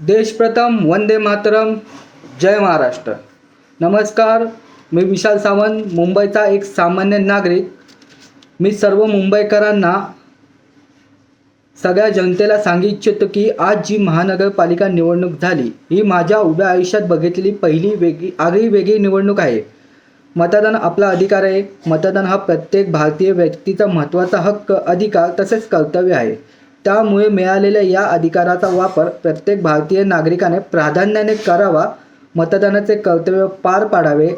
देशप्रथम वंदे मातरम. जय महाराष्ट्र. नमस्कार. मी विशाल सावंत मुंबईचा एक सामान्य नागरिक. मी सर्व मुंबईकरांना सगळ्या जनतेला सांगू इच्छितो की आज जी महानगरपालिका निवडणूक झाली ही माझ्या उभ्या आयुष्यात बघितलेली पहिली वेगळी आगळी वेगळी निवडणूक आहे. मतदान आपला अधिकार आहे. मतदान हा प्रत्येक भारतीय व्यक्तीचा महत्त्वाचा हक्क अधिकार तसेच कर्तव्य आहे. त्यामुळे मिळालेल्या या अधिकाराचा वापर प्रत्येक भारतीय नागरिकाने प्राधान्याने करावा मतदानाचे कर्तव्य पार पाडावे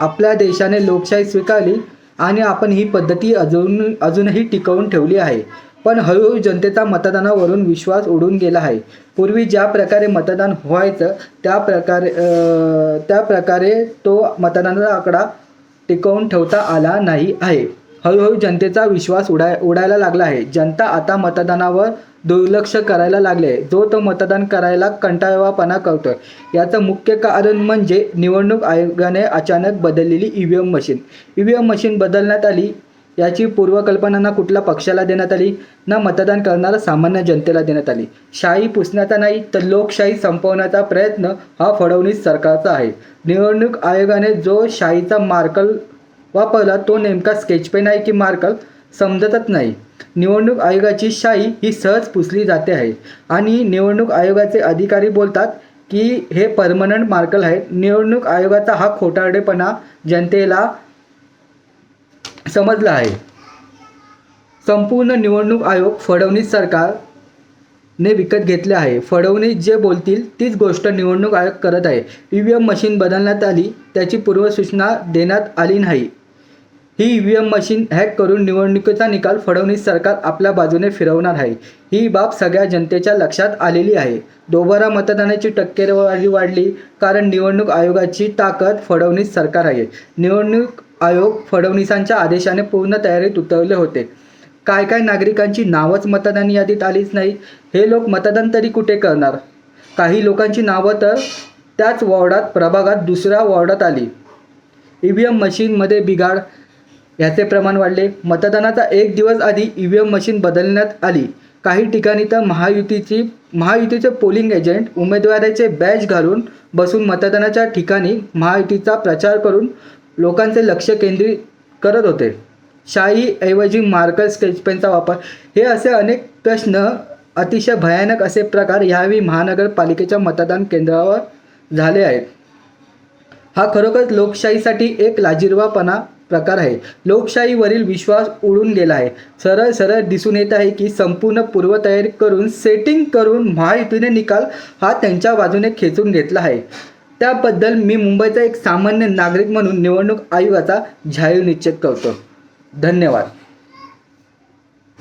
आपल्या देशाने लोकशाही स्वीकारली आणि आपण ही पद्धती अजून अजूनही टिकवून ठेवली आहे. पण हळूहळू जनतेचा मतदानावरून विश्वास उडून गेला आहे. पूर्वी ज्या प्रकारे मतदान व्हायचं त्या प्रकारे त्या प्रकारे तो मतदानाचा आकडा टिकवून ठेवता आला नाही आहे. हळूहळू जनतेचा विश्वास उडाय उडायला लागला आहे. जनता आता मतदानावर दुर्लक्ष करायला लागले. आहे जो तो मतदान करायला कंटाळवापणा करतोय. याचं मुख्य कारण म्हणजे निवडणूक आयोगाने अचानक बदललेली E V M machine. E V M machine बदलण्यात आली याची पूर्वकल्पना ना कुठल्या पक्षाला देण्यात आली? ना मतदान करणाऱ्या सामान्य जनतेला देण्यात आली. शाही पुसण्याचा नाही तर लोकशाही संपवण्याचा प्रयत्न हा फडणवीस सरकारचा आहे. निवडणूक आयोगाने जो शाहीचा मार्कल वापरला तो नेमका स्केच पेन आहे की मार्कल समजतच नाही. निवडणूक आयोगाची शाही ही सहज पुसली जाते आहे. आणि निवडणूक आयोगाचे अधिकारी बोलतात की हे परमनंट मार्कल आहे. निवडणूक आयोगाचा हा खोटारडेपणा जनतेला समजला आहे. संपूर्ण निवडणूक आयोग फडणवीस सरकारने विकत घेतले आहे. फडणवीस जे बोलतील तीच गोष्ट निवडणूक आयोग करत आहे. ई व्ही एम मशीन बदलण्यात आली त्याची पूर्वसूचना देण्यात आली नाही. ही E V M machine hack करून निवडणुकीचा निकाल फडणवीस सरकार आपल्या बाजूने फिरवणार आहे. ही बाब सगळ्या जनतेच्या लक्षात आलेली आहे. दोबारा मतदानाची टक्केवारी वाढली कारण निवडणूक आयोगाची ताकद फडणवीस सरकार आहे. निवडणूक आयोग फडणवीसांच्या आदेशाने पूर्ण तयारीत उतरले होते. काय काय नागरिकांची नावच मतदान यादीत आलीच नाही हे लोक मतदान तरी कुठे करणार? काही लोकांची नावं तर त्याच वॉर्डात प्रभागात दुसऱ्या वॉर्डात आली. ई व्ही एम मशीनमध्ये बिघाड याचे प्रमाण वाढले. मतदानाचा एक दिवस आधी ई व्ही एम मशीन बदलण्यात आली. काही ठिकाणी तर महायुतीची महायुतीचे पोलिंग एजंट उमेदवाराचे बॅच घालून बसून मतदानाच्या ठिकाणी महायुतीचा प्रचार करून लोकांचे लक्ष केंद्रित करत होते. शाही ऐवजी मार्कर स्केच पेनचा वापर. हे असे अनेक प्रश्न अतिशय भयानक असे प्रकार यावेळी महानगरपालिकेच्या मतदान केंद्रावर झाले आहेत. हा खरोखर लोकशाहीसाठी एक लाजिरवापणा प्रकार आहे. लोकशाहीवरील विश्वास उडून गेला आहे. सरळ सरळ दिसून येत आहे की संपूर्ण पूर्वतयारी करून सेटिंग करून महायुतीने निकाल हा त्यांच्या बाजूने खेचून घेतला आहे. त्याबद्दल मी मुंबईचा एक सामान्य नागरिक म्हणून निवडणूक आयोगाचा जाहीर निश्चित करतो. धन्यवाद.